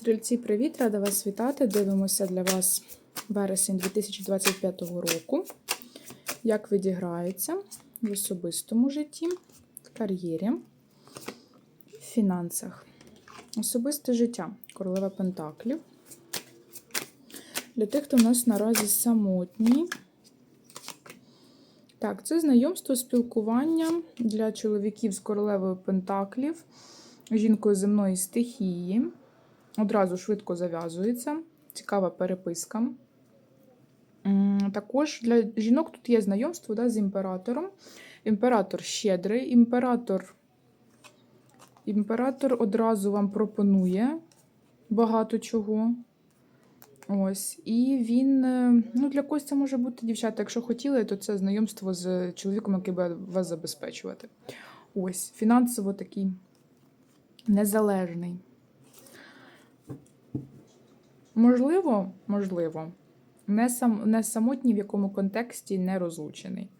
Стрільці, привіт! Рада вас вітати. Дивимося для вас вересень 2025 року. Як відіграється в особистому житті, в кар'єрі, в фінансах. Особисте життя. Королева Пентаклів. Для тих, хто в нас наразі самотній. Так, це знайомство, спілкування для чоловіків з королевою Пентаклів, жінкою земної стихії. Одразу швидко зав'язується. Цікава переписка. Також для жінок тут є знайомство да, з імператором. Імператор щедрий, імператор, імператор одразу вам пропонує багато чого. Ось. І він, е, ну, для когось це може бути дівчата. Якщо хотіли, то це знайомство з чоловіком, який буде вас забезпечувати. Ось, фінансово такий незалежний. Можливо, можливо, не, сам, не самотній, в якому контексті не розлучений.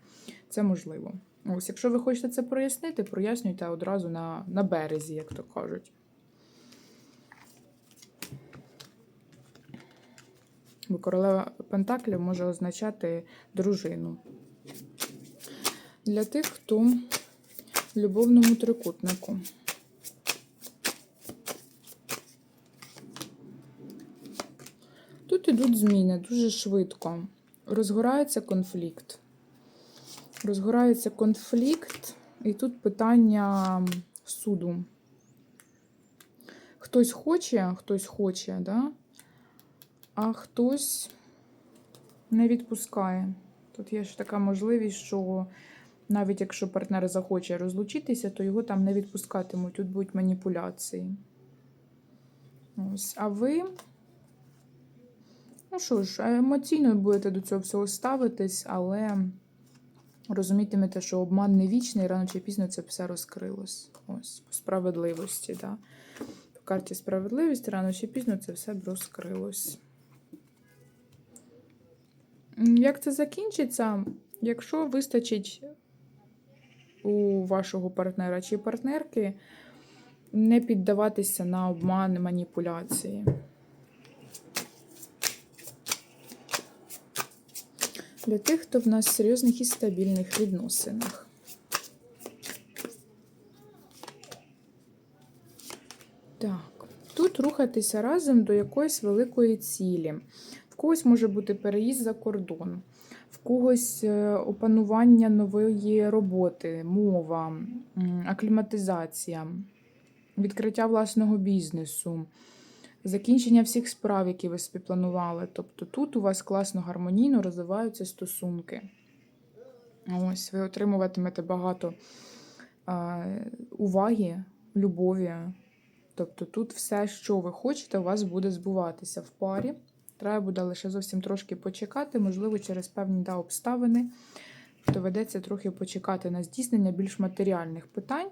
Це можливо. Ось, якщо ви хочете це прояснити, прояснюйте одразу на, на березі, як то кажуть. Бо королева Пентаклів може означати дружину. Для тих, хто в любовному трикутнику. Тут ідуть зміни дуже швидко. Розгорається конфлікт. Розгорається конфлікт, і тут питання суду. Хтось хоче, хтось хоче, да? а хтось не відпускає. Тут є ж така можливість, що навіть якщо партнер захоче розлучитися, то його там не відпускатимуть. Тут будуть маніпуляції. Ось. А ви. Ну що ж, емоційно будете до цього всього ставитись, але розумітимете, що обман не вічний, рано чи пізно це все розкрилось. Ось, по справедливості, да. По карті справедливості, рано чи пізно це все б розкрилось. Як це закінчиться? Якщо вистачить у вашого партнера чи партнерки не піддаватися на обман, маніпуляції. Для тих, хто в нас в серйозних і стабільних відносинах. Так, тут рухатися разом до якоїсь великої цілі. В когось може бути переїзд за кордон, в когось е, опанування нової роботи, мова, акліматизація, відкриття власного бізнесу, закінчення всіх справ, які ви собі планували. Тобто тут у вас класно гармонійно розвиваються стосунки. Ось, ви отримуватимете багато а, уваги, любові. Тобто тут все, що ви хочете, у вас буде збуватися в парі. Треба буде лише зовсім трошки почекати, можливо, через певні да, обставини. Доведеться трохи почекати на здійснення більш матеріальних питань.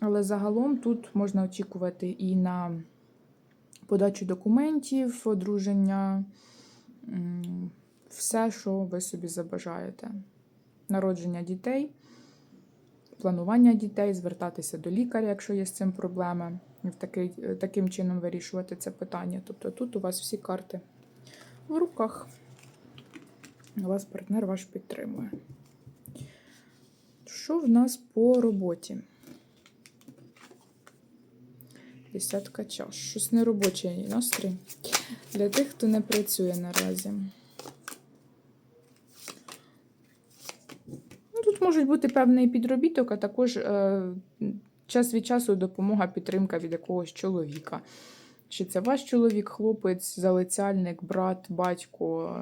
Але загалом тут можна очікувати і на подачу документів, одруження, все, що ви собі забажаєте. Народження дітей, планування дітей, звертатися до лікаря, якщо є з цим проблеми, і такий, таким чином вирішувати це питання. Тобто тут у вас всі карти в руках. Вас партнер ваш підтримує. Що в нас по роботі? Десятка чаш. Щось неробочий настрій. Для тих, хто не працює наразі. Ну, Тут можуть бути певний підробіток, а також е, час від часу допомога, підтримка від якогось чоловіка. Чи це ваш чоловік, хлопець, залицяльник, брат, батько.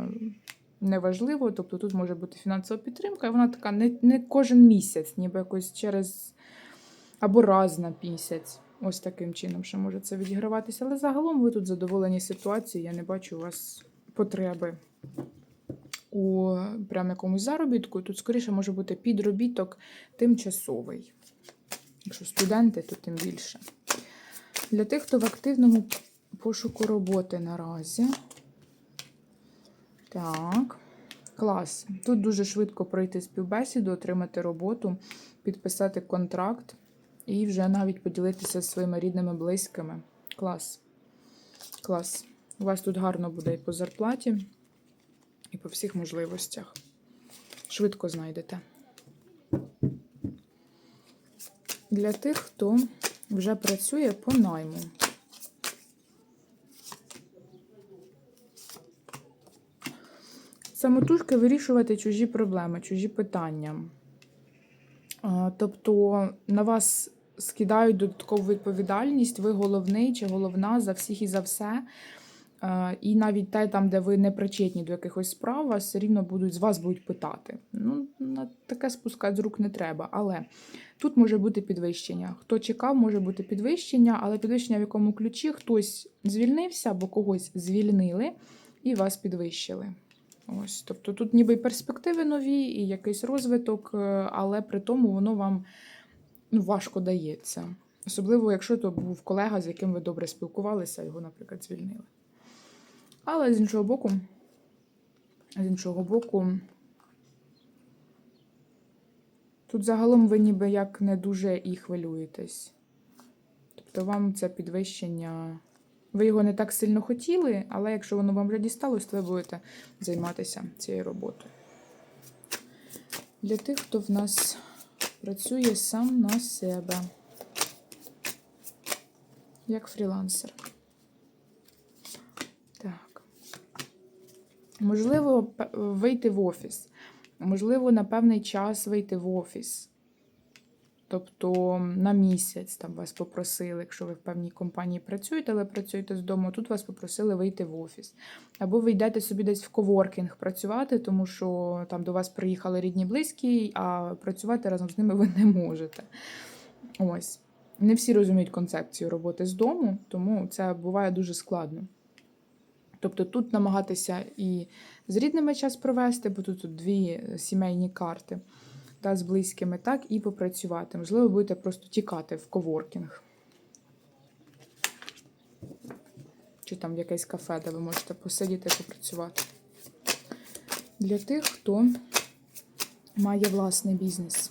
Неважливо, тобто тут може бути фінансова підтримка, і вона така не, не кожен місяць, ніби якось через або раз на місяць. Ось таким чином ще може це відіграватися. Але загалом ви тут задоволені ситуацією, я не бачу у вас потреби у прям якомусь заробітку. Тут, скоріше, може бути підробіток тимчасовий. Якщо студенти, то тим більше. Для тих, хто в активному пошуку роботи наразі. Так, клас. Тут дуже швидко пройти співбесіду, отримати роботу, підписати контракт і вже навіть поділитися зі своїми рідними, близькими. Клас. Клас. У вас тут гарно буде і по зарплаті, і по всіх можливостях. Швидко знайдете. Для тих, хто вже працює по найму. Самотужки вирішувати чужі проблеми, чужі питання. Тобто на вас скидають додаткову відповідальність, ви головний чи головна за всіх і за все. І навіть те, там, де ви не причетні до якихось справ, вас все рівно будуть з вас будуть питати. Ну, на таке спускати з рук не треба. Але тут може бути підвищення. Хто чекав, може бути підвищення, але підвищення в якому ключі хтось звільнився або когось звільнили і вас підвищили. Ось, тобто тут ніби перспективи нові, і якийсь розвиток, е, але при тому воно вам ну, важко дається. Особливо, якщо то був колега, з яким ви добре спілкувалися, його, наприклад, звільнили. Але з іншого боку, з іншого боку, тут загалом ви ніби як не дуже і хвилюєтесь. Тобто вам це підвищення. Ви його не так сильно хотіли, але якщо воно вам вже дісталось, то ви будете займатися цією роботою. Для тих, хто в нас працює сам на себе, як фрілансер. Так. Можливо, вийти в офіс. Можливо, на певний час вийти в офіс. Тобто на місяць там вас попросили, якщо ви в певній компанії працюєте, але працюєте з дому, тут вас попросили вийти в офіс. Або ви йдете собі десь в коворкінг працювати, тому що там до вас приїхали рідні близькі, а працювати разом з ними ви не можете. Ось. Не всі розуміють концепцію роботи з дому, тому це буває дуже складно. Тобто тут намагатися і з рідними час провести, бо тут, дві сімейні карти, та з близькими, так і попрацювати. Можливо, будете просто тікати в коворкінг. Чи там в якесь кафе, де ви можете посидіти і попрацювати. Для тих, хто має власний бізнес.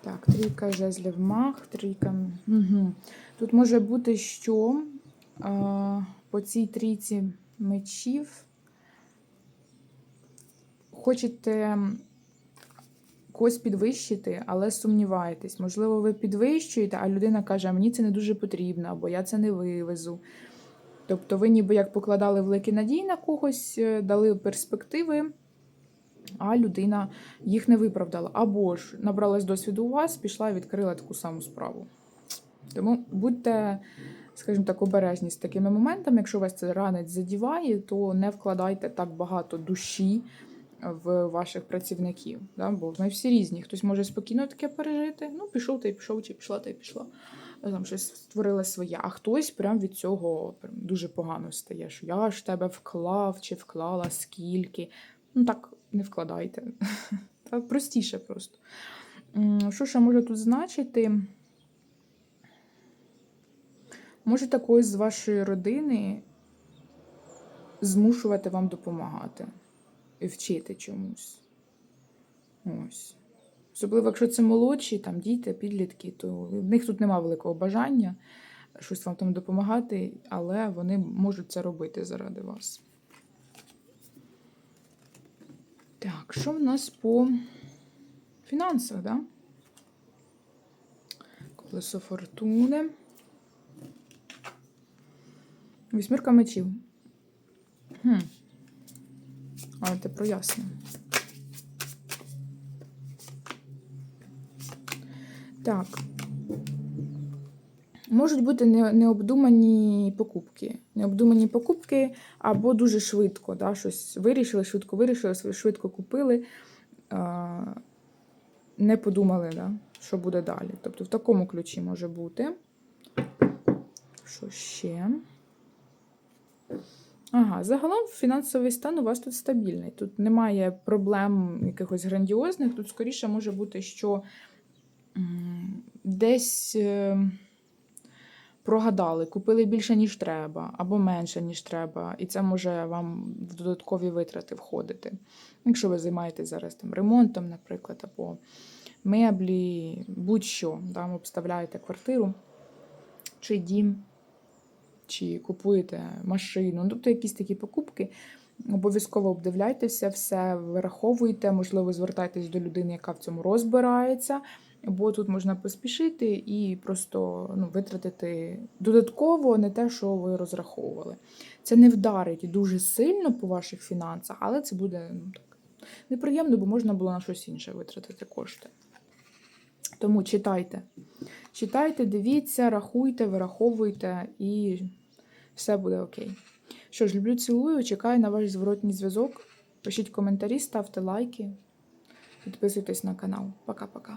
Так, трійка жезлів мах, трійка. Угу. Тут може бути, що е, по цій трійці мечів хочете когось підвищити, але сумніваєтесь. Можливо, ви підвищуєте, а людина каже, мені це не дуже потрібно, або я це не вивезу. Тобто ви ніби як покладали великі надії на когось, е, дали перспективи, а людина їх не виправдала. Або ж набралась досвіду у вас, пішла і відкрила таку саму справу. Тому будьте, скажімо так, обережні з такими моментами. Якщо вас це ранець задіває, то не вкладайте так багато душі в ваших працівників. Да? Бо ми всі різні. Хтось може спокійно таке пережити. Ну, пішов та й пішов, чи пішла та й пішла. Там щось створили своє. А хтось прям від цього прям дуже погано стає. Що я ж тебе вклав чи вклала скільки. Ну так не вкладайте. Простіше просто. Що ще може тут значити? Може когось з вашої родини змушувати вам допомагати вчити чомусь. Ось. Особливо, якщо це молодші, там діти, підлітки, то в них тут немає великого бажання щось вам там допомагати, але вони можуть це робити заради вас. Так, що в нас по фінансах, да? Колесо фортуни. Вісьмірка мечів. Хм. Але ти проясню. Так. Можуть бути необдумані покупки. Необдумані покупки або дуже швидко. Да? Щось вирішили, швидко вирішили, швидко купили, не подумали, да? що буде далі. Тобто в такому ключі може бути. Що ще? Ага, загалом фінансовий стан у вас тут стабільний. Тут немає проблем якихось грандіозних. Тут скоріше може бути, що десь е, прогадали, купили більше, ніж треба, або менше, ніж треба, і це може вам в додаткові витрати входити. Якщо ви займаєтесь зараз там ремонтом, наприклад, або меблі, будь-що. Там обставляєте квартиру чи дім, чи купуєте машину. Ну, тобто якісь такі покупки. Обов'язково обдивляйтеся, все вираховуйте, можливо, звертайтесь до людини, яка в цьому розбирається, бо тут можна поспішити і просто ну, витратити додатково не те, що ви розраховували. Це не вдарить дуже сильно по ваших фінансах, але це буде ну, так, неприємно, бо можна було на щось інше витратити кошти. Тому читайте. Читайте, дивіться, рахуйте, вираховуйте і все буде окей. Що ж, люблю, цілую, чекаю на ваш зворотній зв'язок. Пишіть коментарі, ставте лайки, підписуйтесь на канал. Пока-пока.